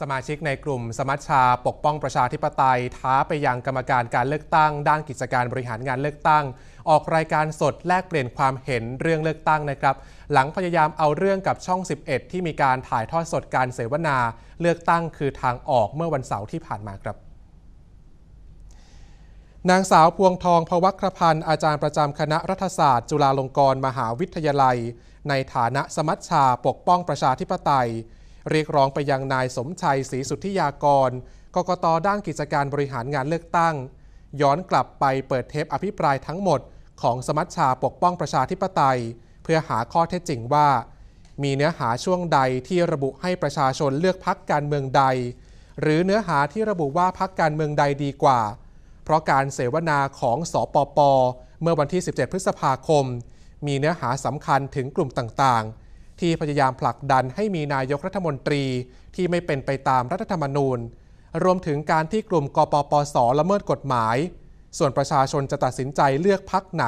สมาชิกในกลุ่มสมัชชาปกป้องประชาธิปไตย ท้าไปยังกรรมการการเลือกตั้ง ด้านกิจการบริหารงานเลือกตั้ง ออกรายการสดแลกเปลี่ยนความเห็นเรื่องเลือกตั้งนะครับ หลังพยายามเอาเรื่องกับช่อง 11 ที่มีการถ่ายทอดสดการเสวนา เลือกตั้งคือทางออกเมื่อวันเสาร์ที่ผ่านมาครับนางสาวพวงทองพวัครพันธ์อาจารย์ประจำคณะรัฐศาสตร์ จุฬาลงกรณ์มหาวิทยาลัย ในฐานะสมัชชาปกป้องประชาธิปไตย เรียกร้องไปยังนายสมชัยศรีสุทธิยากรกกตด้านกิจการบริหารงานเลือกตั้ง ย้อนกลับไปเปิดเทปอภิปรายทั้งหมด ของสมัชชาปกป้องประชาธิปไตย เพื่อหาข้อเท็จจริงว่า มีเนื้อหาช่วงใดที่ระบุให้ประชาชนเลือกพักการเมืองใด หรือเนื้อหาที่ระบุว่าพักการเมืองใดดีกว่า เพราะการเสวนาของสอปป เมื่อวันที่ 17 พฤษภาคม มีเนื้อหาสำคัญถึงกลุ่มต่างๆ ที่พยายามผลักดันให้มีนายกรัฐมนตรีที่ไม่เป็นไปตามรัฐธรรมนูญ รวมถึงการที่กลุ่มกปปสละเมิดกฎหมาย ส่วนประชาชนจะตัดสินใจเลือกพักไหน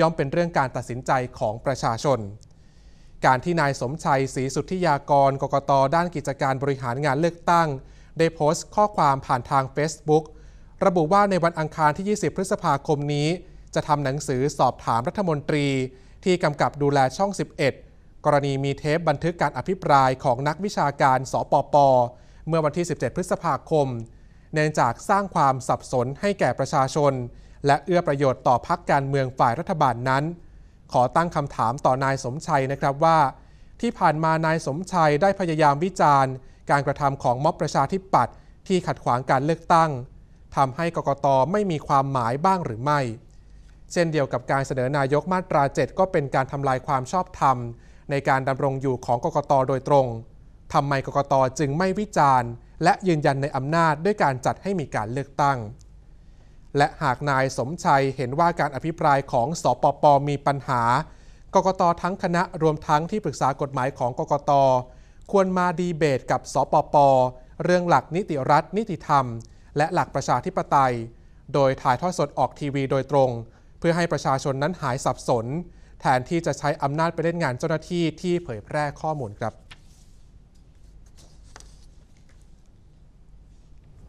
ย่อมเป็นเรื่องการตัดสินใจของประชาชน การที่นายสมชัยศรีสุทธิยากรกกตด้านกิจการบริหารงานเลือกตั้ง ได้โพสต์ข้อความผ่านทาง Facebook ระบุว่าในวันอังคารที่ 20 พฤษภาคมนี้ จะทำหนังสือสอบถามรัฐมนตรี ที่กำกับดูแลช่อง 11 กรณีมีเทปบันทึกการอภิปรายของนักวิชาการ สปป เมื่อวันที่ 17 พฤษภาคม เนื่องจากสร้างความสับสนให้แก่ประชาชน และเอื้อประโยชน์ต่อพักการเมืองฝ่ายรัฐบาลนั้น ขอตั้งคำถามต่อนายสมชัยนะครับว่า ที่ผ่านมานายสมชัยได้พยายามวิจารณ์ การกระทำของม็อบประชาธิปัตย์ที่ขัดขวางการเลือกตั้งทำให้กกตไม่มีความหมายบ้างหรือไม่ เช่นเดียวกับการเสนอนายกมาตรา 7 ก็เป็นการทำลายความชอบธรรม ในการดำรงอยู่ของกกตโดยตรงทำไมกกตจึงไม่วิจารณ์ และยืนยันในอำนาจด้วยการจัดให้มีการเลือกตั้ง และหากนายสมชัยเห็นว่าการอภิปรายของสปปมีปัญหากกตทั้งคณะรวมทั้งที่ปรึกษากฎหมายของกกต ควรมาดีเบตกับสปป เรื่องหลักนิติรัฐ นิติธรรม และหลักประชาธิปไตย โดยถ่ายทอดสดออกทีวีโดยตรง เพื่อให้ประชาชนนั้นหายสับสน แทนที่จะใช้อำนาจไปเล่นงานเจ้าหน้าที่ที่เผยแพร่ข้อมูลครับ